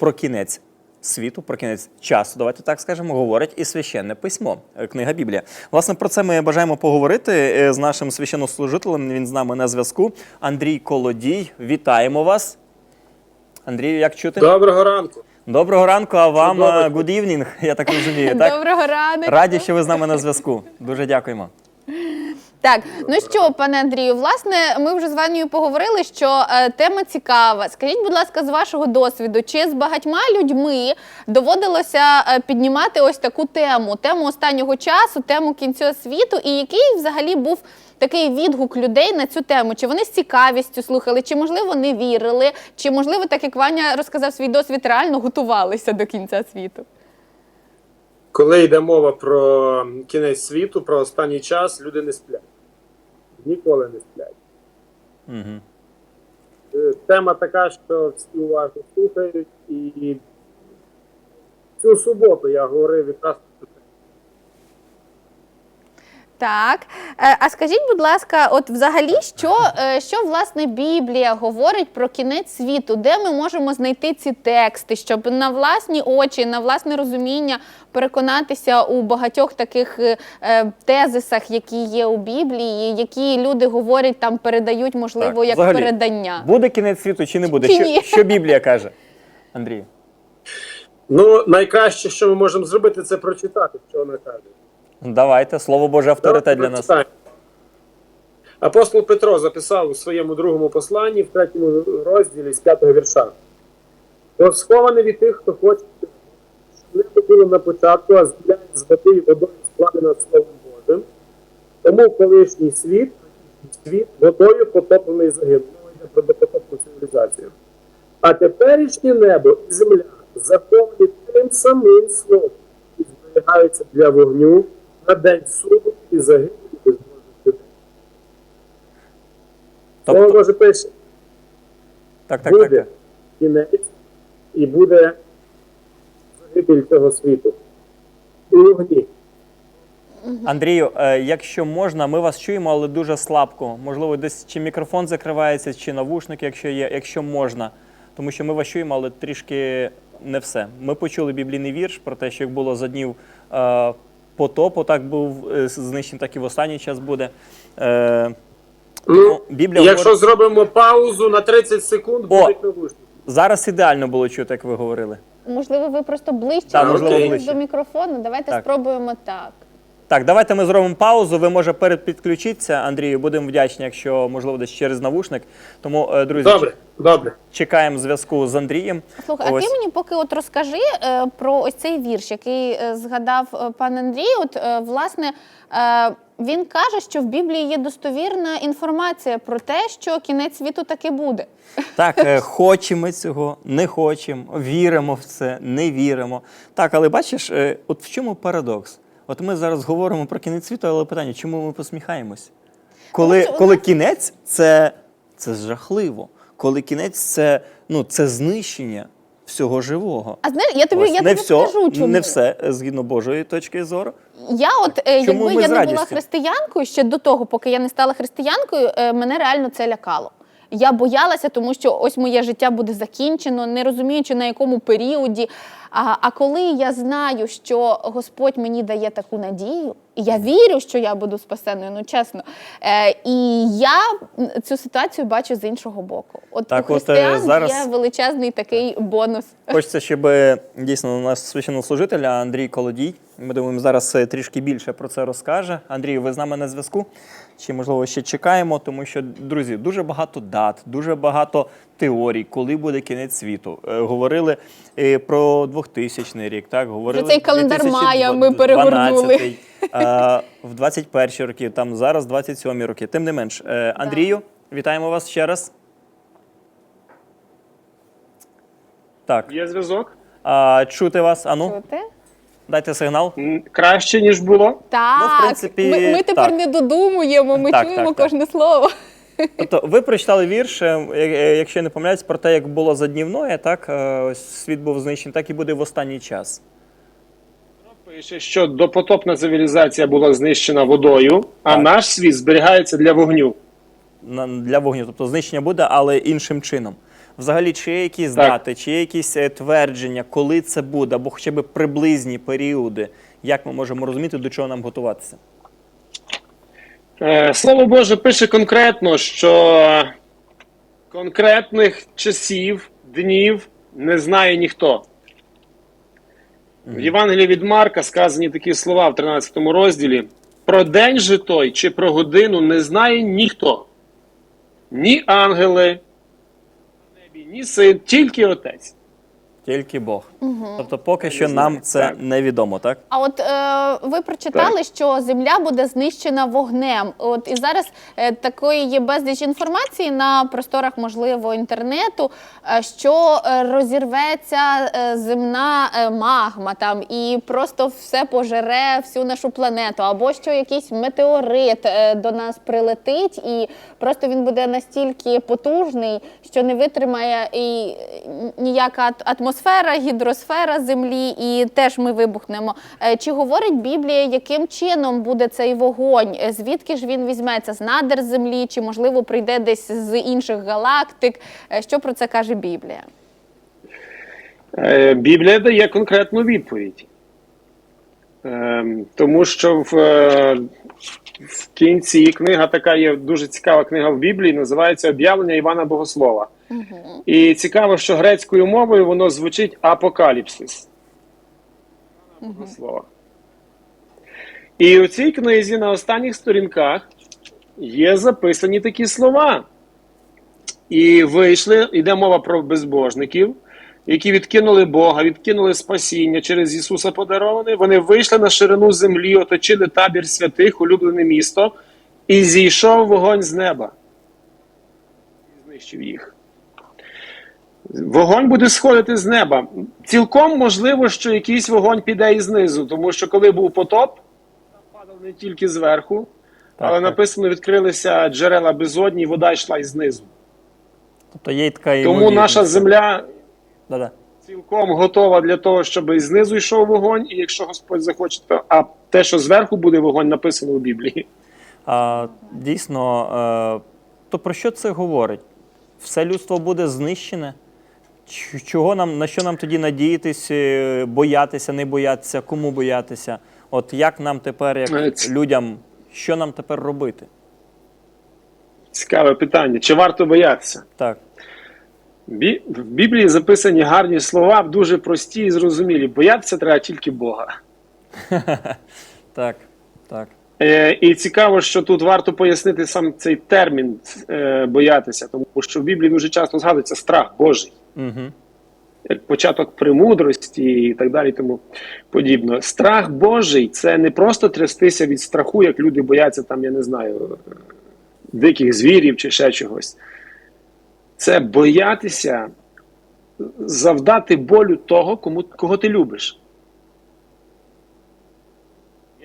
про кінець світу, про кінець часу, давайте так скажемо, говорить і священне письмо, е, книга Біблія. Власне, про це ми бажаємо поговорити е, з нашим священнослужителем. Він з нами на зв'язку. Андрій Колодій. Вітаємо вас. Андрію, як чути? Доброго ранку. Доброго ранку, а вам е, good evening, я так розумію. Так? Доброго ранку. Раді, що ви з нами на зв'язку. Дуже дякуємо. Так, ну що, пане Андрію, власне, ми вже з вами поговорили, що е, тема цікава. Скажіть, будь ласка, з вашого досвіду, чи з багатьма людьми доводилося е, піднімати ось таку тему, тему останнього часу, тему кінцю світу, і який взагалі був такий відгук людей на цю тему? Чи вони з цікавістю слухали, чи можливо не вірили, чи можливо, так як Ваня розказав свій досвід, реально готувалися до кінця світу? Коли йде мова про кінець світу, про останній час, люди не сплять. Ніколи не сплять. Угу. Тема така, що всі уважно слухають, і цю суботу я говорив якраз. Так, Е, а скажіть, будь ласка, от взагалі, що, е, що власне Біблія говорить про кінець світу, де ми можемо знайти ці тексти, щоб на власні очі, на власне розуміння переконатися у багатьох таких е, тезисах, які є у Біблії, які люди говорять там, передають, можливо, Так, як взагалі, передання. Буде кінець світу чи не буде? Чи Що, що Біблія каже? Андрій? Ну, найкраще, що ми можемо зробити, це прочитати, що вона каже. Давайте, слово Боже, авторитет для нас. Апостол Петро записав у своєму другому посланні в третьому розділі з п'ятого вірша. То сховане від тих, хто хоче, щоб не було на початку, а з'являється з води і водою складена Словом Божим. Тому колишній світ, світ водою потоплений загинув. Про допотопну цивілізацію. А теперішнє небо і земля заховані тим самим словом, і зберігаються для вогню на день суду і загибелі безбожних людей. Слово Тобто, Боже пише, так, так, так, буде так. кінець і буде загибель цього світу. І вогні. Андрію, е, якщо можна, ми вас чуємо, але дуже слабко. Можливо, десь чи мікрофон закривається, чи навушник, якщо є, якщо можна. Тому що ми вас чуємо, але трішки не все. Ми почули біблійний вірш про те, що як було за днів е, потопу, так був е, знищений, так і в останній час буде. Е, Ну, Біблія якщо говорить- зробимо паузу на 30 секунд, О! будуть навушники. зараз ідеально було чути, як ви говорили. Можливо, ви просто ближче Так, можливо, ближче. до мікрофону. Давайте Так. спробуємо так. Так, давайте ми зробимо паузу. Ви може передпідключіться, Андрію. Будемо вдячні, якщо можливо десь через навушник. Тому, е, друзі, Добре, добре. чекаємо зв'язку з Андрієм. Слухай, а ти мені поки от розкажи е, про ось цей вірш, який е, згадав пан Андрій. От е, власне е, він каже, що в Біблії є достовірна інформація про те, що кінець світу таки буде. Так, е, хочемо цього, не хочемо, віримо в це, не віримо. Так, але бачиш, е, от в чому парадокс? От ми зараз говоримо про кінець світу, але питання, чому ми посміхаємось? Коли, Тому коли кінець це, це жахливо. Коли кінець це, ну, це знищення всього живого. А знаєш, я тобі Ось, я не, тобі все, скажу, чому не все е, згідно Божої точки зору. Я от е, Чому якби я не була християнкою ще до того, поки я не стала християнкою, е, мене реально це лякало. Я боялася, тому що ось моє життя буде закінчено, не розуміючи на якому періоді. А, а коли я знаю, що Господь мені дає таку надію, і я вірю, що я буду спасеною, ну чесно. Е, і я цю ситуацію бачу з іншого боку. От Так, у от, е, зараз- є величезний такий бонус. Хочеться, щоб е, дійсно наш священнослужитель Андрій Колодій. Ми думаємо, зараз е, трішки більше про це розкаже. Андрію, ви з нами на зв'язку? Чи можливо ще чекаємо? Тому що, друзі, дуже багато дат, дуже багато теорій, коли буде кінець світу. Е, Говорили е, про 2000 рік, так говорили цей календар Майя ми перегорнули. 2012, в 21 роки, там зараз 27 роки. Тим не менш, Андрію, вітаємо вас ще раз. Так, Є зв'язок? а, чути вас. Ану, Чути? Дайте сигнал. М, Краще, ніж було. Так, Ну, в принципі, ми, ми тепер так. не додумуємо, ми Так, чуємо так, так. кожне слово. Тобто, ви прочитали вірш, е, е, якщо я не помиляюсь, про те, як було за днівної, так е, ось світ був знищений, так і буде в останній час. Пише, що допотопна цивілізація була знищена водою, а Так. наш світ зберігається для вогню. На- Для вогню, тобто знищення буде, але іншим чином. Взагалі, чи є якісь Так. дати, чи є якісь е, твердження, коли це буде, або хоча б приблизні періоди, як ми можемо розуміти, до чого нам готуватися? Е, Слово Боже пише конкретно, що конкретних часів, днів не знає ніхто. В Євангелії від Марка сказані такі слова в 13 розділі: про день же той чи про годину не знає ніхто. Ні ангели, ні син, тільки отець. Тільки Бог. Тобто, поки що нам це так. невідомо, так? А от е, ви прочитали, що земля буде знищена вогнем. От і зараз е, такої є безліч інформації на просторах, можливо, інтернету, е, що е, розірветься е, земна е, магма там і просто все пожере всю нашу планету, або що якийсь метеорит е, до нас прилетить, і просто він буде настільки потужний, що не витримає і ніяка ат- атмосфера, гідросфера землі, і теж ми вибухнемо. Е, Чи говорить Біблія, яким чином буде цей вогонь? Е, Звідки ж він візьметься? З надр землі, чи можливо прийде десь з інших галактик? Е, Що про це каже Біблія? Біблія дає конкретну відповідь. Ем, Тому що в, е, в кінці книга така є дуже цікава книга в Біблії, називається Об'явлення Івана Богослова. І цікаво, що грецькою мовою воно звучить апокаліпсис. Богослова. І у цій книзі на останніх сторінках є записані такі слова. І вийшли, йде мова про безбожників, які відкинули Бога, відкинули спасіння через Ісуса подароване. Вони вийшли на ширину землі, оточили табір святих, улюблене місто, і зійшов вогонь з неба. І знищив їх. Вогонь буде сходити з неба. Цілком можливо, що якийсь вогонь піде і знизу, тому що коли був потоп, там падав не тільки зверху, але так. написано, відкрилися джерела безодні, і вода йшла і знизу. Тобто є така Тому наша земля Да-да. цілком готова для того, щоб і знизу йшов вогонь, і якщо Господь захоче, то а те, що зверху буде вогонь, написано у Біблії. А, дійсно, е, то про що це говорить? Все людство буде знищене? Чого нам, на що нам тоді надіятись, е, боятися, не боятися, кому боятися? От як нам тепер, Е, як ц- людям, що нам тепер робити? Цікаве питання. Чи варто боятися? Так. Бі... В Біблії записані гарні слова, дуже прості і зрозумілі. Боятися треба тільки Бога. Так, так. Е, і цікаво, що тут варто пояснити сам цей термін е, боятися, тому що в Біблії дуже часто згадується страх Божий. Угу. як початок премудрості і так далі, тому подібно. Страх Божий це не просто трястися від страху, як люди бояться там, я не знаю, диких звірів чи ще чогось. Це боятися завдати болю того, кому, кого ти любиш.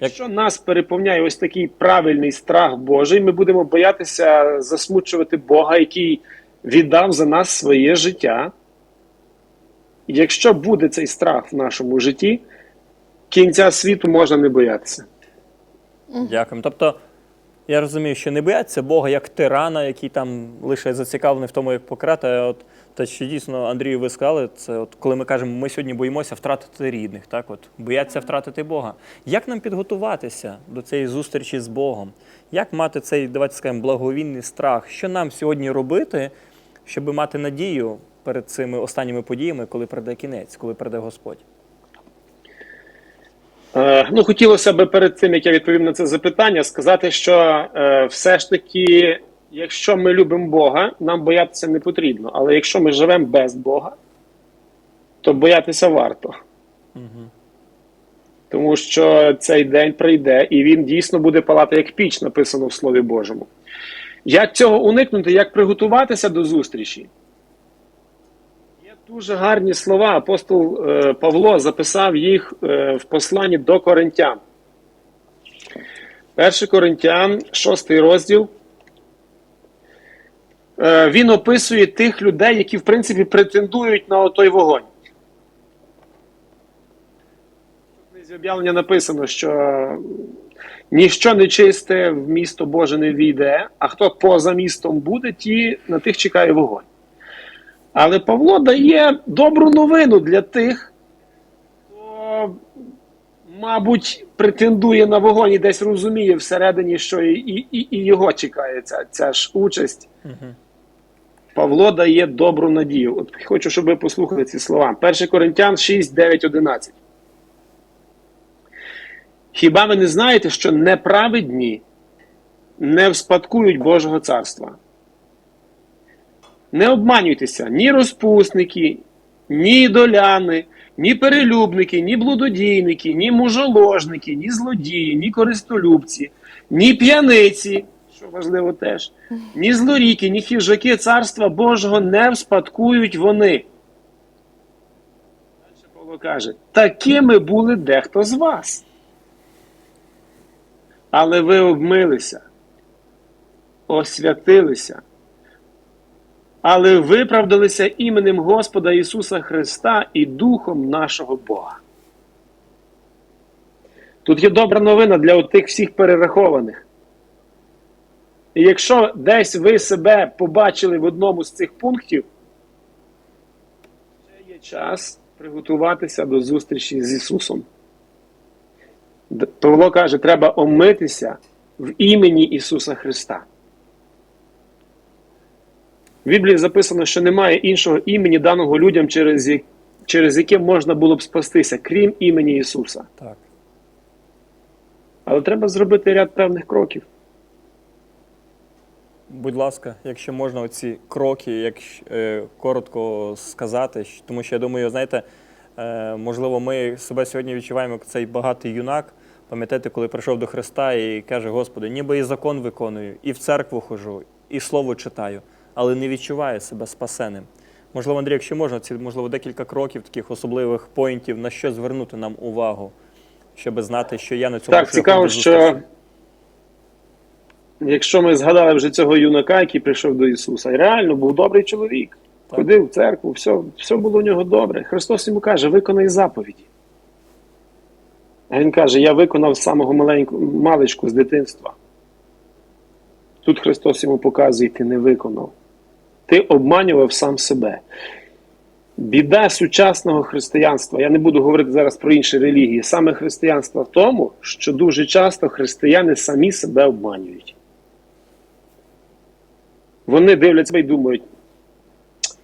Якщо нас переповняє ось такий правильний страх Божий, ми будемо боятися засмучувати Бога, який віддав за нас своє життя. Якщо буде цей страх в нашому житті, кінця світу можна не боятися. Дякую. Тобто, я розумію, що не бояться Бога як тирана, який там лише зацікавлений в тому, як покарати. А От те, що дійсно Андрію, ви сказали, це от коли ми кажемо, ми сьогодні боїмося втратити рідних, так от бояться втратити Бога. Як нам підготуватися до цієї зустрічі з Богом? Як мати цей, давайте скажемо, благовінний страх? Що нам сьогодні робити, щоб мати надію перед цими останніми подіями, коли прийде кінець, коли прийде Господь? Е, ну, хотілося б перед тим, як я відповім на це запитання, сказати, що е, все ж таки, якщо ми любимо Бога, нам боятися не потрібно. Але якщо ми живемо без Бога, то боятися варто. Тому що цей день прийде, і він дійсно буде палати як піч, написано в Слові Божому. Як цього уникнути, як приготуватися до зустрічі? Дуже гарні слова. Апостол е, Павло записав їх е, в посланні до Коринтян. 1 Коринтян, 6 розділ. Е, він описує тих людей, які, в принципі, претендують на той вогонь. В книзі об'явлення написано, що ніщо нечисте в місто Боже не війде, а хто поза містом буде, ті на тих чекає вогонь. Але Павло дає добру новину для тих, хто, мабуть, претендує на вогонь і десь розуміє всередині, що і, і, і його чекає ця, ця ж участь. Мгм. Павло дає добру надію. От хочу, щоб ви послухали ці слова. 1 Коринтян 6, 9, 11. Хіба ви не знаєте, що неправедні не вспадкують Божого царства? Не обманюйтеся ні розпусники, ні ідоляни, ні перелюбники, ні блудодійники, ні мужоложники, ні злодії, ні користолюбці, ні п'яниці, що важливо теж, ні злоріки, ні хижаки царства Божого не вспадкують вони. Павло каже: такими були дехто з вас. Але ви обмилися, освятилися, але виправдалися іменем Господа Ісуса Христа і Духом нашого Бога. Тут є добра новина для тих всіх перерахованих. І якщо десь ви себе побачили в одному з цих пунктів, ще є час приготуватися до зустрічі з Ісусом. Павло каже, треба омитися в імені Ісуса Христа. В Біблії записано, що немає іншого імені даного людям, через, я- через яке можна було б спастися, крім імені Ісуса. Так. Але треба зробити ряд певних кроків. Будь ласка, якщо можна, оці кроки, як е, коротко сказати, тому що я думаю, знаєте, е, можливо, ми себе сьогодні відчуваємо як цей багатий юнак. Пам'ятаєте, коли прийшов до Христа і каже: Господи, ніби і закон виконую, і в церкву хожу, і слово читаю, але не відчуваю себе спасеним. Можливо, Андрій, якщо можна, ці можливо декілька кроків, таких особливих поінтів, на що звернути нам увагу, щоб знати, що я на цьому Так, шляху цікаво, що якщо ми згадали вже цього юнака, який прийшов до Ісуса, і реально був добрий чоловік, Так. ходив в церкву, все, все було у нього добре. Христос йому каже, виконай заповіді. А він каже: Я виконав самого маленького маличку з дитинства. Тут Христос йому показує, ти не виконав. Ти обманював сам себе. Біда сучасного християнства, я не буду говорити зараз про інші релігії, саме християнство в тому, що дуже часто християни самі себе обманюють. Вони дивляться і думають,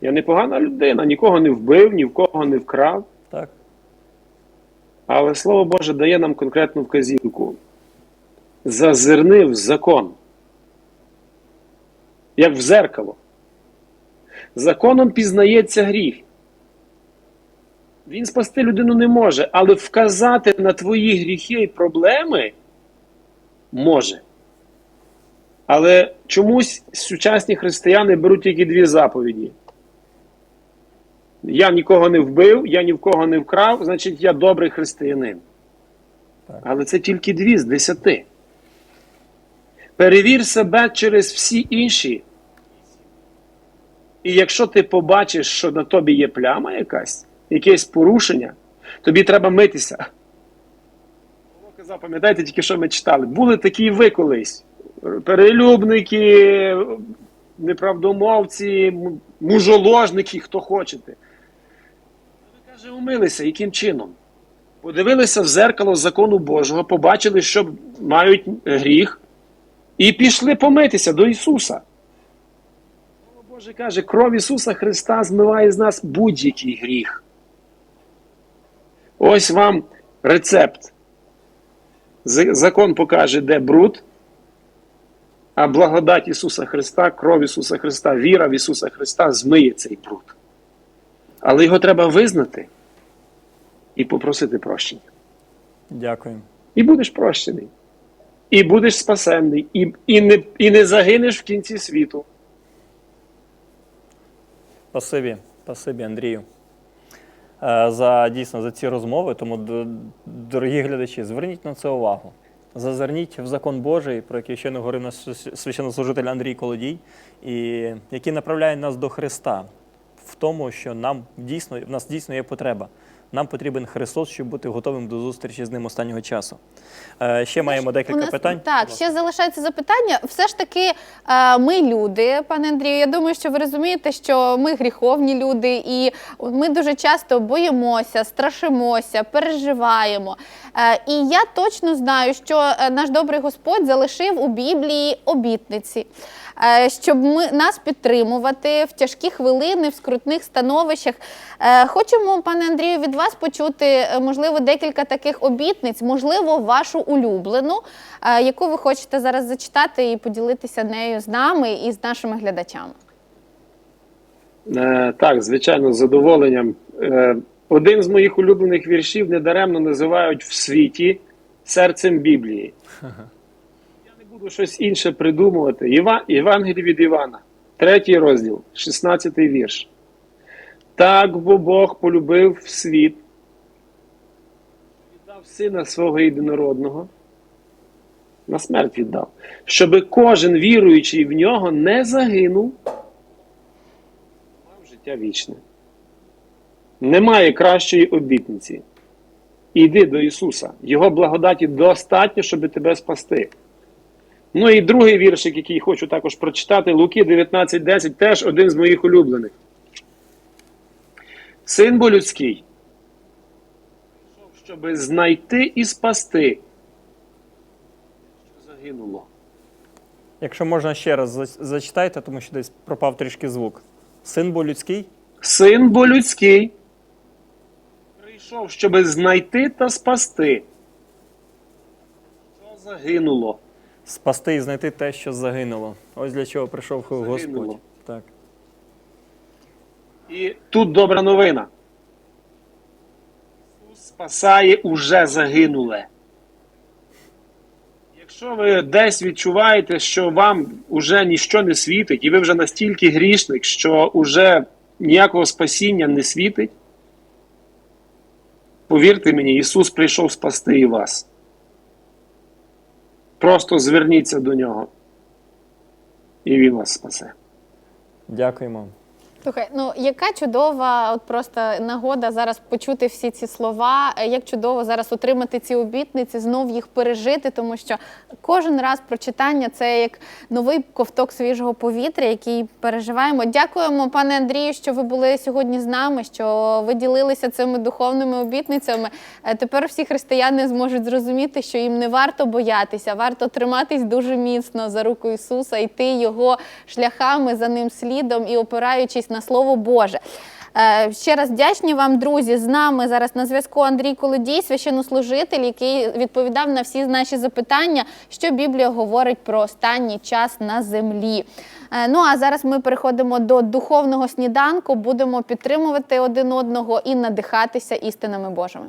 я непогана людина, нікого не вбив, ні в кого не вкрав. Так. Але Слово Боже дає нам конкретну вказівку. Зазирни в закон. Як в зеркало. Законом пізнається гріх. Він спасти людину не може, але вказати на твої гріхи і проблеми може. Але чомусь сучасні християни беруть тільки дві заповіді. Я нікого не вбив, я ні в кого не вкрав, значить я добрий християнин. Так. Але це тільки дві з десяти. Перевір себе через всі інші. І якщо ти побачиш, що на тобі є пляма якась, якесь порушення, тобі треба митися. Казав, пам'ятаєте, тільки що ми читали. Були такі ви колись. Перелюбники, неправдомовці, мужоложники, хто хочете. Ви каже, умилися, яким чином? Подивилися в зеркало закону Божого, побачили, що мають гріх, і пішли помитися до Ісуса. Боже каже, кров Ісуса Христа змиває з нас будь-який гріх. Ось вам рецепт. Закон покаже, де бруд, а благодать Ісуса Христа, кров Ісуса Христа, віра в Ісуса Христа змиє цей бруд. Але його треба визнати і попросити прощення. Дякую. І будеш прощений. І будеш спасенний, і, і, не, і не загинеш в кінці світу. Спасибі, спасибі, Андрію. Е, За дійсно за ці розмови. Тому, дорогі глядачі, зверніть на це увагу. Зазирніть в закон Божий, про який ще не говорив наш священнослужитель Андрій Колодій, і який направляє нас до Христа в тому, що нам дійсно в нас дійсно є потреба Нам потрібен Христос, щоб бути готовим до зустрічі з ним останнього часу. Е, ще маємо У декілька нас, питань. Так, ще залишається запитання. Все ж таки, е, ми люди, пане Андрію. Я думаю, що ви розумієте, що ми гріховні люди, і ми дуже часто боїмося, страшимося, переживаємо. Е, І я точно знаю, що е, наш добрий Господь залишив у Біблії обітниці. Е, Щоб ми нас підтримувати в тяжкі хвилини, в скрутних становищах. Е, Хочемо, пане Андрію, від вас почути, е, можливо, декілька таких обітниць, можливо, вашу улюблену, яку ви хочете зараз зачитати і поділитися нею з нами і з нашими глядачами. Так, звичайно, з задоволенням. Один з моїх улюблених віршів недаремно називають в світі серцем Біблії. Буду щось інше придумувати. Іва, Євангелій від Івана, третій розділ, 16 вірш. Так бо Бог полюбив світ, віддав сина свого єдинородного, на смерть віддав, щоби кожен віруючий в нього не загинув, мав життя вічне. Немає кращої обітниці. Іди до Ісуса. Його благодаті достатньо, щоб тебе спасти. Ну і другий віршик, який хочу також прочитати, Луки 19.10, теж один з моїх улюблених. Син бо людський, щоб знайти і спасти, що загинуло. Якщо можна ще раз зачитайте, тому що десь пропав трішки звук. Син бо людський. Син бо людський прийшов, щоби знайти та спасти, що загинуло. Спасти і знайти те, що загинуло. Ось для чого прийшов Господь. Загинуло. Так. І тут добра новина. Ісус спасає уже загинуле. Якщо ви десь відчуваєте, що вам уже ніщо не світить, і ви вже настільки грішник, що уже ніякого спасіння не світить, повірте мені, Ісус прийшов спасти і вас. Просто зверніться до нього, і Він вас спасе. Дякуємо. Слухай, ну яка чудова, от просто нагода зараз почути всі ці слова. е, Як чудово зараз отримати ці обітниці, знов їх пережити, тому що кожен раз прочитання це як новий ковток свіжого повітря, який переживаємо. Дякуємо, пане Андрію, що ви були сьогодні з нами, що ви ділилися цими духовними обітницями. Е, Тепер всі християни зможуть зрозуміти, що їм не варто боятися, варто триматись дуже міцно за руку Ісуса, йти його шляхами за ним слідом і опираючись на Слово Боже. Е, Ще раз вдячні вам, друзі. З нами зараз на зв'язку Андрій Колодій, священнослужитель, який відповідав на всі наші запитання, що Біблія говорить про останній час на землі. Е, Ну а зараз ми переходимо до духовного сніданку, будемо підтримувати один одного і надихатися істинами Божими.